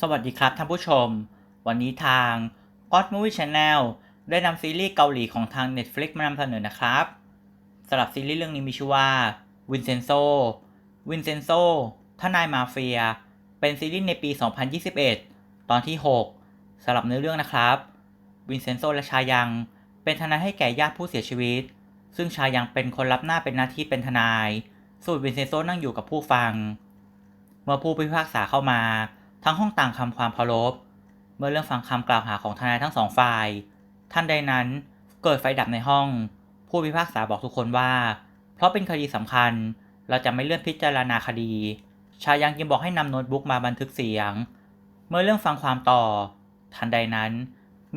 สวัสดีครับท่านผู้ชม วันนี้ทาง God Movie Channel ได้นำซีรีส์เกาหลีของทาง Netflix มานำเสนอนะครับสำหรับซีรีส์เรื่องนี้มีชื่อว่า Vincenzo Vincenzo ทนายมาเฟีย เป็นซีรีส์ในปี 2021 ตอนที่ 6สำหรับเนื้อเรื่องนะครับวินเซนโซและชายัง เป็นทนายให้แก่ญาติผู้เสียชีวิต ซึ่งชายังเป็นคนรับหน้าเป็นหน้าที่เป็นทนาย ส่วนวินเซนโซนั่งอยู่กับผู้ฟัง เมื่อผู้พิพากษาเข้ามา ทั้งห้องต่างคำความเคารพ เมื่อเรื่องฟังคำกล่าวหาของทนายทั้งสองฝ่าย ท่านใดนั้นเกิดไฟดับในห้อง ผู้พิพากษาบอกทุกคนว่า เพราะเป็นคดีสำคัญ เราจะไม่เลื่อนพิจารณาคดี ชายังจึงบอกให้นำโน้ตบุ๊กมาบันทึกเสียง เมื่อเรื่องฟังความต่อ ทันใดนั้น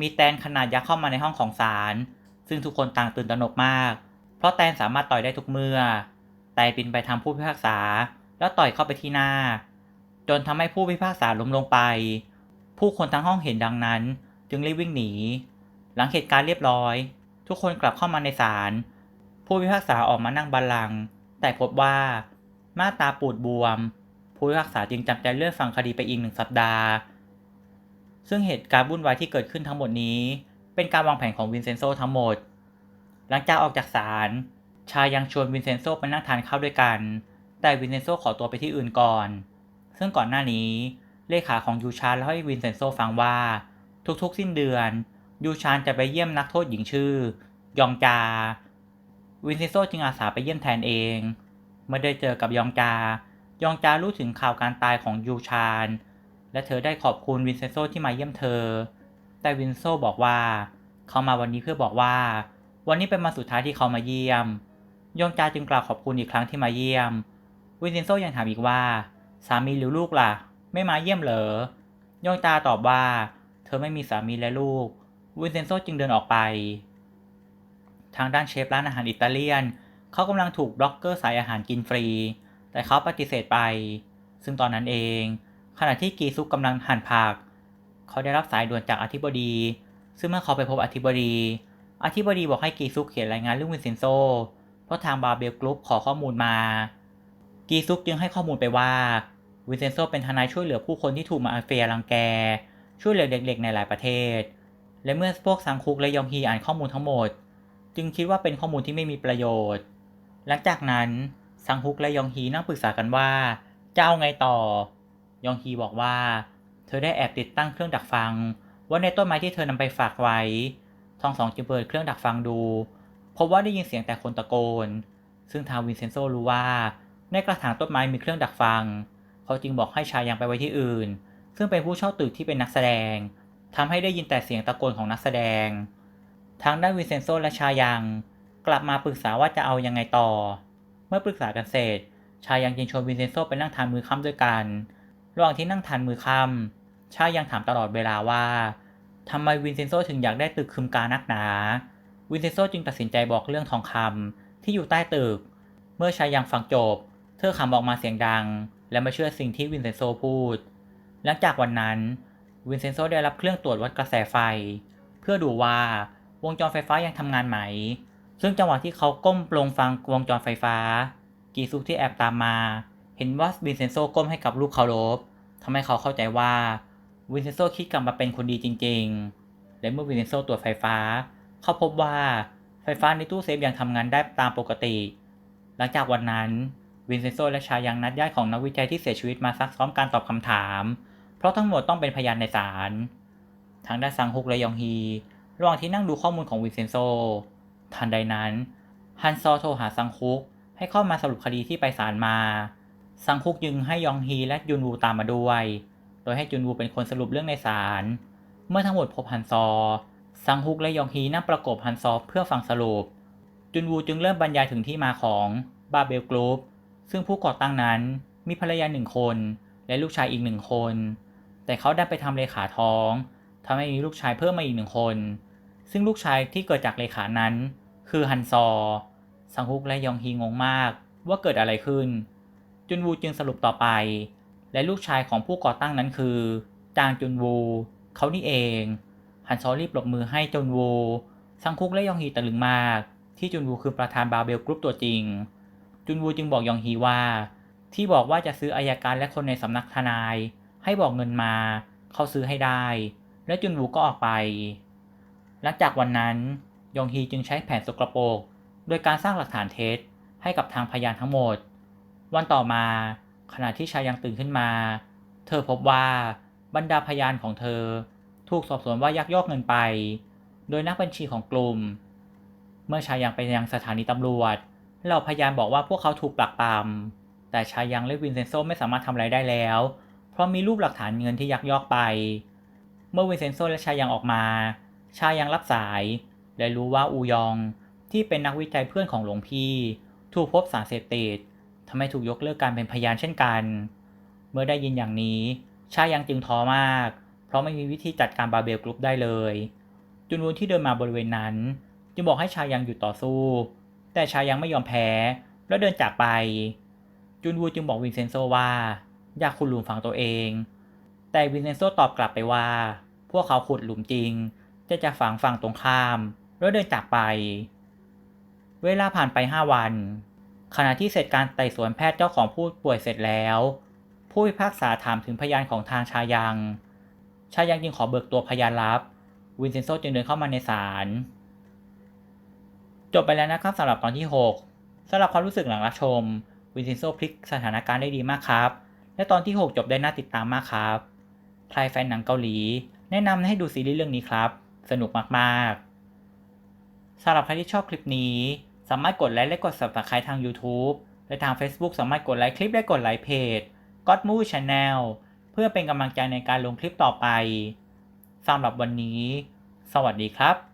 มีแตนขนาดยักษ์เข้ามาในห้องของศาล ซึ่งทุกคนต่างตื่นตระหนกมาก เพราะแตนสามารถต่อยได้ทุกเมื่อ แตนบินไปทางผู้พิพากษา แล้วต่อยเข้าไปที่หน้า จนทำให้ผู้พิพากษาล้มลงไป ผู้คนทั้งห้องเห็นดังนั้น จึงรีบวิ่งหนี หลังเหตุการณ์เรียบร้อย ทุกคนกลับเข้ามาในศาล ผู้พิพากษาออกมานั่งบัลลังก์แต่พบว่าม่าตาปูดบวม ผู้พิพากษาจึงจำใจเลื่อนฟังคดีไปอีกหนึ่งสัปดาห์ ซึ่งเหตุการณ์วุ่นวายที่เกิดขึ้นทั้งหมดนี้ เป็นการวางแผนของวินเซนโซทั้งหมด หลังจากออกจากศาล ชายยังชวนวินเซนโซไปนั่งทานข้าวด้วยกัน แต่วินเซนโซขอตัวไปที่อื่นก่อน ซึ่งก่อนหน้านี้เลขาของยูชานเล่าให้วินเซนโซฟังว่า ทุกๆ สิ้นเดือน ยูชานจะไปเยี่ยมนักโทษหญิงชื่อ ยองจา วินเซนโซจึงอาสาไปเยี่ยมแทนเองเมื่อได้เจอกับยองจา ยองจารู้ถึงข่าวการตายของยูชาน และเธอได้ขอบคุณวินเซนโซที่มาเยี่ยมเธอ แต่วินโซบอกว่า เขามาวันนี้เพื่อบอกว่า วันนี้เป็นวันสุดท้ายที่เขามาเยี่ยม ยองจาจึงกล่าวขอบคุณอีกครั้งที่มาเยี่ยม วินเซนโซยังถามอีกว่า สามีหรือลูกล่ะ ไม่มาเยี่ยมเหรอยองจาตอบว่า เธอไม่มีสามีและลูกวินเซนโซจึงเดินออกไป ทางด้านเชฟร้านอาหารอิตาเลียน เขากำลังถูกบล็อกเกอร์สายอาหารกินฟรี แต่เขาปฏิเสธไป ซึ่งตอนนั้นเอง ขณะที่กีซุกกำลังหั่นผัก เขาได้รับสายด่วนจากอธิบดี ซึ่งเมื่อเขาไปพบอธิบดี อธิบดีบอกให้กีซุกเขียนรายงานเรื่องวินเซนโซ เพราะทางบาเบลกรุ๊ปขอข้อมูลมา กีซุกจึงให้ข้อมูลไปว่า วินเซนโซเป็นทนายช่วยเหลือผู้คนที่ถูกมาอาเฟียรังแก ช่วยเหลือเด็กๆในหลายประเทศ และเมื่อพวกซังคุกและยองฮีอ่านข้อมูลทั้งหมด จึงคิดว่าเป็นข้อมูลที่ไม่มีประโยชน์ หลังจากนั้นซังฮุกและยองฮีนั่งปรึกษากันว่าจะเอาไงต่อ ยองฮีบอกว่า เธอได้แอบติดตั้งเครื่องดักฟัง ว่าในต้นไม้ที่เธอนำไปฝากไว้ทั้งสองจึงเปิดเครื่องดักฟังดูพบว่าได้ยินเสียงแต่คนตะโกน ซึ่งทางวินเซนโซรู้ว่า ในกระถางต้นไม้มีเครื่องดักฟัง เขาจึงบอกให้ชายยังไปไว้ที่อื่น ซึ่งเป็นผู้เช่าตึกที่เป็นนักแสดงทำให้ได้ยินแต่เสียงตะโกนของนักแสดง ทางด้านวินเซนโซและชายัง กลับมาปรึกษาว่าจะเอายังไงต่อ เมื่อปรึกษากันเสร็จ ชายังจึงชวนวินเซนโซไปนั่งทานมือค่ำด้วยกัน ระหว่างที่นั่งทานมือค่ำชายังถามตลอดเวลาว่าทำไมวินเซนโซถึงอยากได้ตึกคึมกานักหนา วินเซนโซจึงตัดสินใจบอกเรื่องทองคำที่อยู่ใต้ตึก เมื่อชายังฟังจบ เธอขำออกมาเสียงดัง และม่เชื่อสิ่งที่วินเซนโซพูด หลังจากวันนั้นวินเซนโซได้รับเครื่องตรวจวัดกระแสไฟ เพื่อดูว่าวงจรไฟฟ้ายังทำงานไหม ซึ่งจังหวะที่เขาก้มลงฟังวงจรไฟฟ้า กีซุกที่แอบตามมา เห็นว่าวินเซนโซก้มให้กับลูกเคารพทำให้เขาเข้าใจว่าวินเซนโซคิดกลับมาเป็นคนดีจริง ๆ และเมื่อวินเซนโซตรวจไฟฟ้า เขาพบว่าไฟฟ้าในตู้เซฟยังทำงานได้ตามปกติ หลังจากวันนั้น วินเซนโซและชายังนัดญาติของนักวิจัยที่เสียชีวิตมาซักซ้อมการตอบคำถาม เพราะทั้งหมดต้องเป็นพยานในศาล ทางด้านซังฮุกและยองฮี ระหว่างที่นั่งดูข้อมูลของวินเซนโซ ทันใดนั้น ฮันซอโทรหาซังคุกให้เข้ามาสรุปคดีที่ไปศาลมา ซังคุกยึงให้ยองฮีและยุนวูตามมาด้วย โดยให้จุนวูเป็นคนสรุปเรื่องในศาล เมื่อทั้งหมดพบฮันซอ ซังฮุกและยองฮีนั่งประกบฮันซอเพื่อฟังสรุป จุนวูจึงเริ่มบรรยายถึงที่มาของบาเบลกรุ๊ป ซึ่งผู้ก่อตั้งนั้นมีภรรยาหนึ่งคนและลูกชายอีกหนึ่งคน แต่เขาได้ไปทำเลขาท้องทำให้มีลูกชายเพิ่มมาอีกหนึ่งคน ซึ่งลูกชายที่เกิดจากเลขานั้น คือฮันซอ ซังฮุกและยองฮีงงมากว่าเกิดอะไรขึ้น จุนวูจึงสรุปต่อไป และลูกชายของผู้ก่อตั้งนั้นคือ จางจุนวู เขานี่เอง ฮันซอรีบปรบมือให้จุนวู ซังคุกและยองฮีตะลึงมาก ที่จุนวูคือประธานบาเบลกรุ๊ปตัวจริง จุนวูจึงบอกยองฮีว่า ที่บอกว่าจะซื้ออายการและคนในสำนักทนาย ให้บอกเงินมา เขาซื้อให้ได้ และจุนวูก็ออกไป หลังจากวันนั้นยองฮีจึงใช้แผนสกรปรกโดยการสร้างหลักฐานเท็จให้กับทางพยานทั้งหมด วันต่อมา ขณะที่ชายังตื่นขึ้นมา เธอพบว่าบรรดาพยานของเธอ ถูกสอบสวนว่ายักยอกเงินไป โดยนักบัญชีของกลุ่ม เมื่อชายังไปยังสถานีตำรวจ เหล่าพยานบอกว่าพวกเขาถูกปลักปำแต่ชายังและวินเซนโซไม่สามารถทำอะไรได้แล้ว เพราะมีรูปหลักฐานเงินที่ยักยอกไป เมื่อวินเซนโซและชายังออกมา ชายังรับสาย และรู้ว่าอูยอง ที่เป็นนักวิจัยเพื่อนของหลวงพี่ ถูกพบสารเสพติดทำให้ถูกยกเลิกการเป็นพยานเช่นกัน เมื่อได้ยินอย่างนี้ ชายังจึงท้อมาก เพราะไม่มีวิธีจัดการบาเบลกรุ๊ปได้เลย จุนวูนที่เดินมาบริเวณนั้น จึงบอกให้ชายังหยุดต่อสู้ แต่ชายยังไม่ยอมแพ้ แล้วเดินจากไป จุนวูจึงบอกวินเซนโซว่าอยากขุดหลุมฝังตัวเอง แต่วินเซนโซตอบกลับไปว่า พวกเขาขุดหลุมจริง จะจะฝังฝั่งตรงข้าม แล้วเดินจากไป เวลาผ่านไป5วัน ขณะที่เสร็จการไต่สวนแพทย์เจ้าของผู้ป่วยเสร็จแล้ว ผู้พิพากษาถามถึงพยานของทางชายัง ชายังจึงขอเบิกตัวพยานลับ วินเซนโซจึงเดินเข้ามาในศาล จบไปแล้วนะครับสำหรับตอนที่ 6สำหรับความรู้สึกหลังรับชม วินเซนโซพลิกสถานการณ์ได้ดีมากครับ และตอนที่ 6 จบได้น่าติดตามมากครับใครแฟนหนังเกาหลี แนะนำให้ดูซีรีส์เรื่องนี้ครับ สนุกมากๆสำหรับใครที่ชอบคลิปนี้ สามารถกดไลค์และกด subscribe ทาง YouTube และทาง Facebook สามารถกดไลค์คลิปและกดไลค์เพจ God m o v e Channel เพื่อเป็นกำลังใจในการลงคลิปต่อไปสำหรับวันนี้ สวัสดีครับ